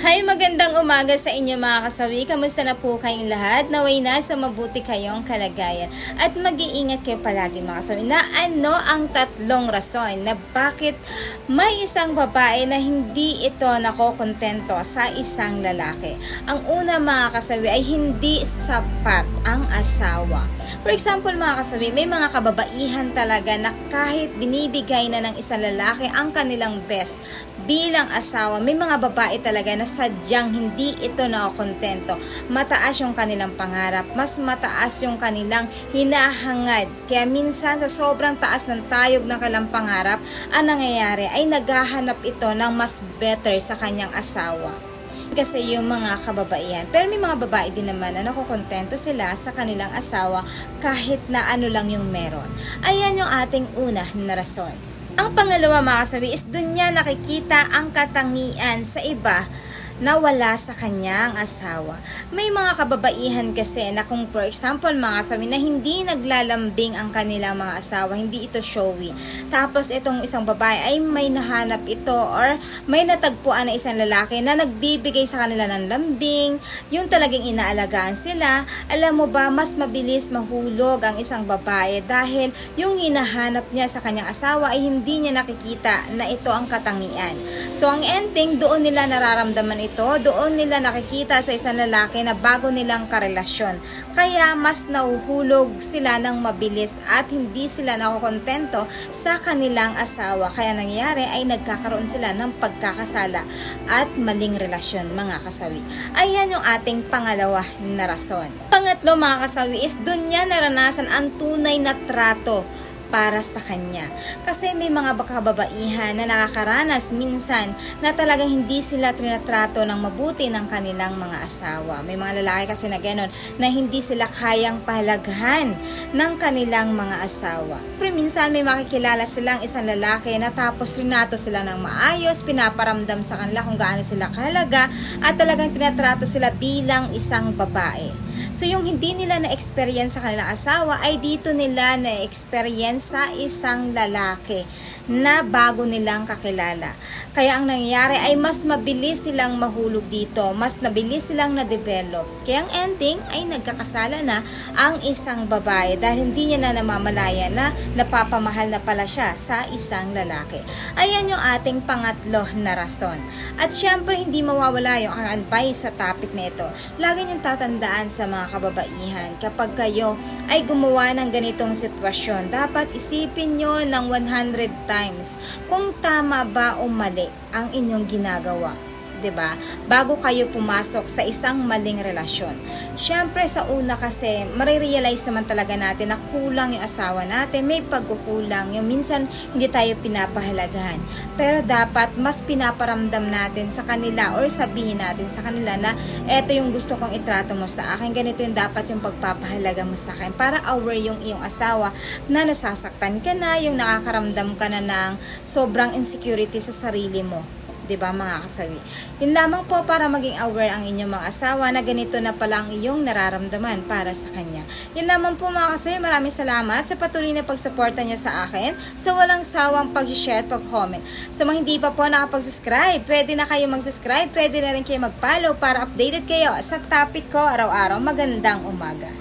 Hi, magandang umaga sa inyo mga kasawi. Kamusta na po kayong lahat? Naway na sa mabuti kayong kalagayan. At mag-iingat kayo palagi mga kasawi na ano ang tatlong rason na bakit may isang babae na hindi ito nakokontento sa isang lalaki. Ang una mga kasawi ay hindi sapat ang asawa. For example mga kasawi, may mga kababaihan talaga na kahit binibigay na ng isang lalaki ang kanilang best bilang asawa, may mga babae talaga na sadyang hindi ito nakokontento. Mataas yung kanilang pangarap, mas mataas yung kanilang hinahangad. Kaya minsan sa sobrang taas ng tayog ng kanilang pangarap, ang nangyayari ay naghahanap ito ng mas better sa kanyang asawa kasi yung mga kababaihan. Pero may mga babae din naman na nakokontento sila sa kanilang asawa kahit na ano lang yung meron. Ayan yung ating una na rason. Ang pangalawa mga kasabi is dun niya nakikita ang katangian sa iba na wala sa kanyang asawa. May mga kababaihan kasi na kung for example mga kasabi na hindi naglalambing ang kanilang mga asawa, hindi ito showy. Tapos itong isang babae ay may nahanap ito or may natagpuan na isang lalaki na nagbibigay sa kanila ng lambing, yung talagang inaalagaan sila. Alam mo ba, mas mabilis mahulog ang isang babae dahil yung hinahanap niya sa kanyang asawa ay hindi niya nakikita na ito ang katangian. So ang ending, doon nila nararamdaman ito, doon nila nakikita sa isang lalaki na bago nilang karelasyon. Kaya mas nauhulog sila ng mabilis at hindi sila nakokontento sa kanilang asawa. Kaya nangyayari ay nagkakaroon sila ng pagkakasala at maling relasyon mga kasawi. Ayan yung ating pangalawa na rason. Pangatlo mga kasawi is dun niya naranasan ang tunay na trato para sa kanya. Kasi may mga kababaihan na nakakaranas minsan na talagang hindi sila trinatrato ng mabuti ng kanilang mga asawa. May mga lalaki kasi na gano'n na hindi sila kayang pahalaghan ng kanilang mga asawa. Pero minsan may makikilala silang isang lalaki na tapos rinato sila ng maayos, pinaparamdam sa kanila kung gaano sila kahalaga at talagang tinatrato sila bilang isang babae. So yung hindi nila na-experience sa kanilang asawa ay dito nila na-experience sa isang lalaki na bago nilang kakilala. Kaya ang nangyayari ay mas mabilis silang mahulog dito, mas nabilis silang na-develop. Kaya ang ending ay nagkakasala na ang isang babae dahil hindi niya na namamalaya na napapamahal na pala siya sa isang lalaki. Ayan yung ating pangatlo na rason. At syempre hindi mawawala yung ang advice sa topic na ito. Lagi niyong tatandaan sa mga kababaihan kapag kayo ay gumawa ng ganitong sitwasyon, dapat isipin nyo ng 100 times kung tama ba o mali ang inyong ginagawa. 'Di ba? Bago kayo pumasok sa isang maling relasyon. Syempre sa una kasi, marirealize naman talaga natin na kulang yung asawa natin, may pagkukulang, yung minsan hindi tayo pinapahalagahan. Pero dapat mas pinaparamdam natin sa kanila or sabihin natin sa kanila na eto yung gusto kong itrato mo sa akin, ganito yung dapat yung pagpapahalaga mo sa akin para aware yung iyong asawa na nasasaktan ka na, yung nakakaramdam ka na ng sobrang insecurity sa sarili mo. 'Di ba mga kasawi? Yun lamang po para maging aware ang inyong mga asawa na ganito na pala ang iyong nararamdaman para sa kanya. Yun lamang po mga kasawi, maraming salamat sa patuloy na pagsuporta niya sa akin, sa walang sawang pag-share at pag-comment. Sa mga hindi pa po nakapag-subscribe, pwede na kayo mag-subscribe, pwede na rin kayo mag-follow para updated kayo sa topic ko araw-araw. Magandang umaga.